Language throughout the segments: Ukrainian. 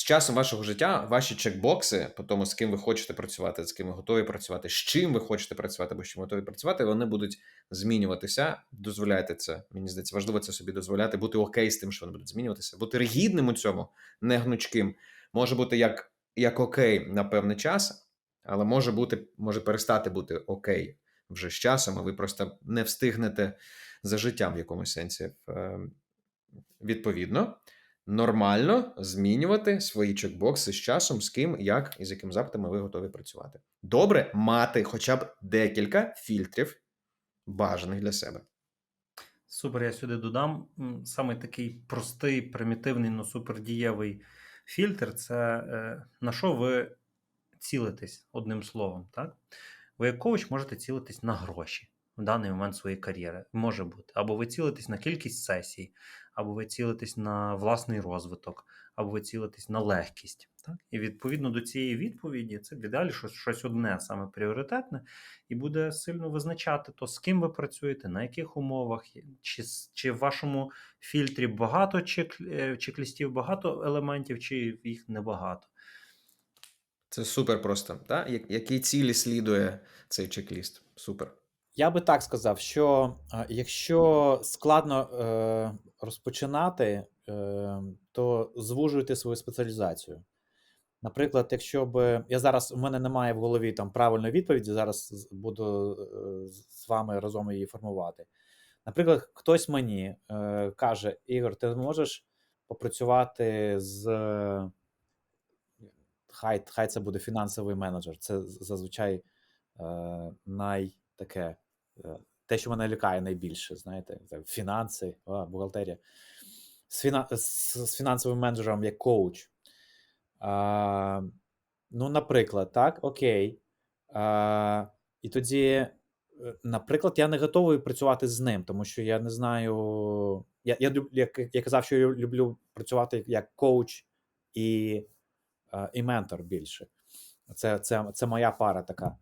з часом вашого життя ваші чекбокси по тому, з ким ви хочете працювати, з ким ви готові працювати, з чим ви хочете працювати, або з чим готові працювати, вони будуть змінюватися. Дозволяйте це. Мені здається, важливо це собі дозволяти, бути окей з тим, що вони будуть змінюватися, бути ригідним у цьому, не гнучким. Може бути як, як окей на певний час, але може бути, може перестати бути окей вже з часом, а ви просто не встигнете за життям в якомусь сенсі. Е, Відповідно, нормально змінювати свої чекбокси з часом, з ким, як і з яким запитами ви готові працювати. Добре мати хоча б декілька фільтрів бажаних для себе. Супер, я сюди додам. Саме такий простий, примітивний, но супердієвий фільтр це е, на що ви цілитесь одним словом. Так? Ви як коуч можете цілитись на гроші в даний момент своєї кар'єри. Може бути. Або ви цілитесь на кількість сесій, або ви цілитесь на власний розвиток, або ви цілитесь на легкість. Так? І відповідно до цієї відповіді, це в ідеалі щось, щось одне саме пріоритетне, і буде сильно визначати то, з ким ви працюєте, на яких умовах, чи, чи в вашому фільтрі багато е, чек-лістів, багато елементів, чи їх небагато. Це супер просто. Та? Я- Які цілі слідує цей чек-ліст? Супер. Я би так сказав, що е, якщо складно е, розпочинати, е, то звужуйте свою спеціалізацію. Наприклад, якщо б я зараз у мене немає в голові там правильної відповіді, зараз буду е, з вами разом її формувати. Наприклад, хтось мені е, каже: Ігор, ти можеш попрацювати з хай, хай це буде фінансовий менеджер. Це зазвичай е, най таке, е, те, що мене лякає найбільше, знаєте, фінанси, а, бухгалтерія. З, фіна, з, фінансовим менеджером як коуч. А, ну, наприклад, так, окей. А, і тоді, е, наприклад, я не готовий працювати з ним, тому що я не знаю. Я, я, як я казав, що я люблю працювати як коуч і, е, і ментор більше. Це, це, це моя пара така.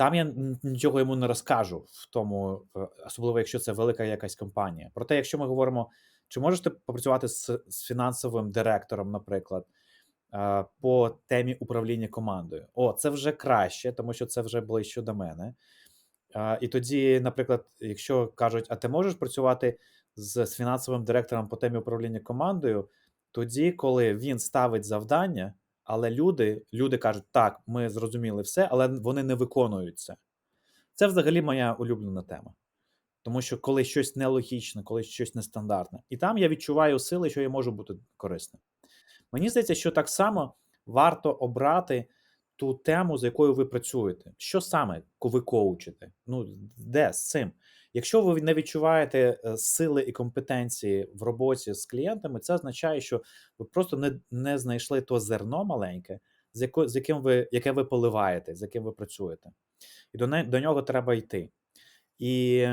Там я нічого йому не розкажу, в тому, особливо якщо це велика якась компанія. Проте, якщо ми говоримо, чи можете попрацювати з, з фінансовим директором, наприклад, е, по темі управління командою? О, це вже краще, тому що це вже ближче до мене. Е, І тоді, наприклад, якщо кажуть, а ти можеш працювати з, з фінансовим директором по темі управління командою, тоді, коли він ставить завдання, але люди, люди кажуть, так, ми зрозуміли все, але вони не виконують це. Це взагалі моя улюблена тема. Тому що коли щось нелогічне, коли щось нестандартне, і там я відчуваю сили, що я можу бути корисним. Мені здається, що так само варто обрати ту тему, з якою ви працюєте. Що саме ви коучите? Ну, де з цим? Якщо ви не відчуваєте е, сили і компетенції в роботі з клієнтами, це означає, що ви просто не, не знайшли то зерно маленьке, з, яко, з яким ви, яке ви поливаєте, з яким ви працюєте. І до, не, до нього треба йти. І,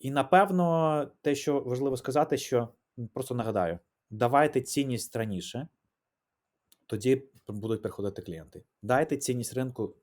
і напевно, те, що важливо сказати, що просто нагадаю, давайте цінність раніше, тоді будуть приходити клієнти. Дайте цінність ринку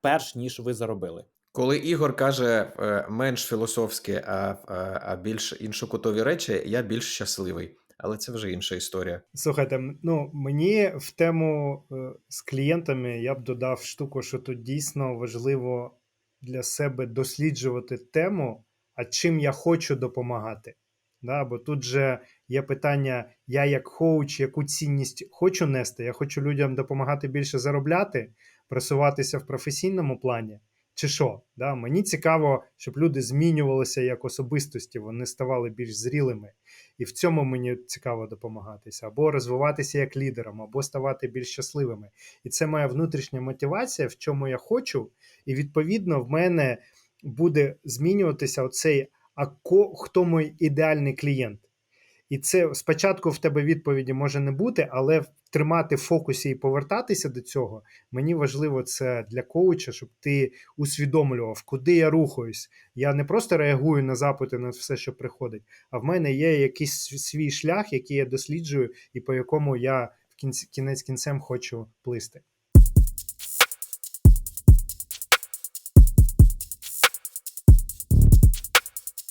перш ніж ви заробили. Коли Ігор каже е, менш філософські, а, а, більш іншокутові речі, я більш щасливий. Але це вже інша історія. Слухайте, ну мені в тему е, з клієнтами я б додав штуку, що тут дійсно важливо для себе досліджувати тему, а чим я хочу допомагати. Да? Бо тут же є питання: я як коуч, яку цінність хочу нести, я хочу людям допомагати більше заробляти, просуватися в професійному плані. Чи що? Да? Мені цікаво, щоб люди змінювалися як особистості, вони ставали більш зрілими. І в цьому мені цікаво допомагатися, або розвиватися як лідером, або ставати більш щасливими. І це моя внутрішня мотивація, в чому я хочу, і відповідно в мене буде змінюватися оцей а хто мій ідеальний клієнт. І це спочатку в тебе відповіді може не бути, але тримати в фокусі і повертатися до цього мені важливо це для коуча, щоб ти усвідомлював, куди я рухаюсь. Я не просто реагую на запити на все, що приходить, а в мене є якийсь свій шлях, який я досліджую, і по якому я в кінець кінцем хочу плисти.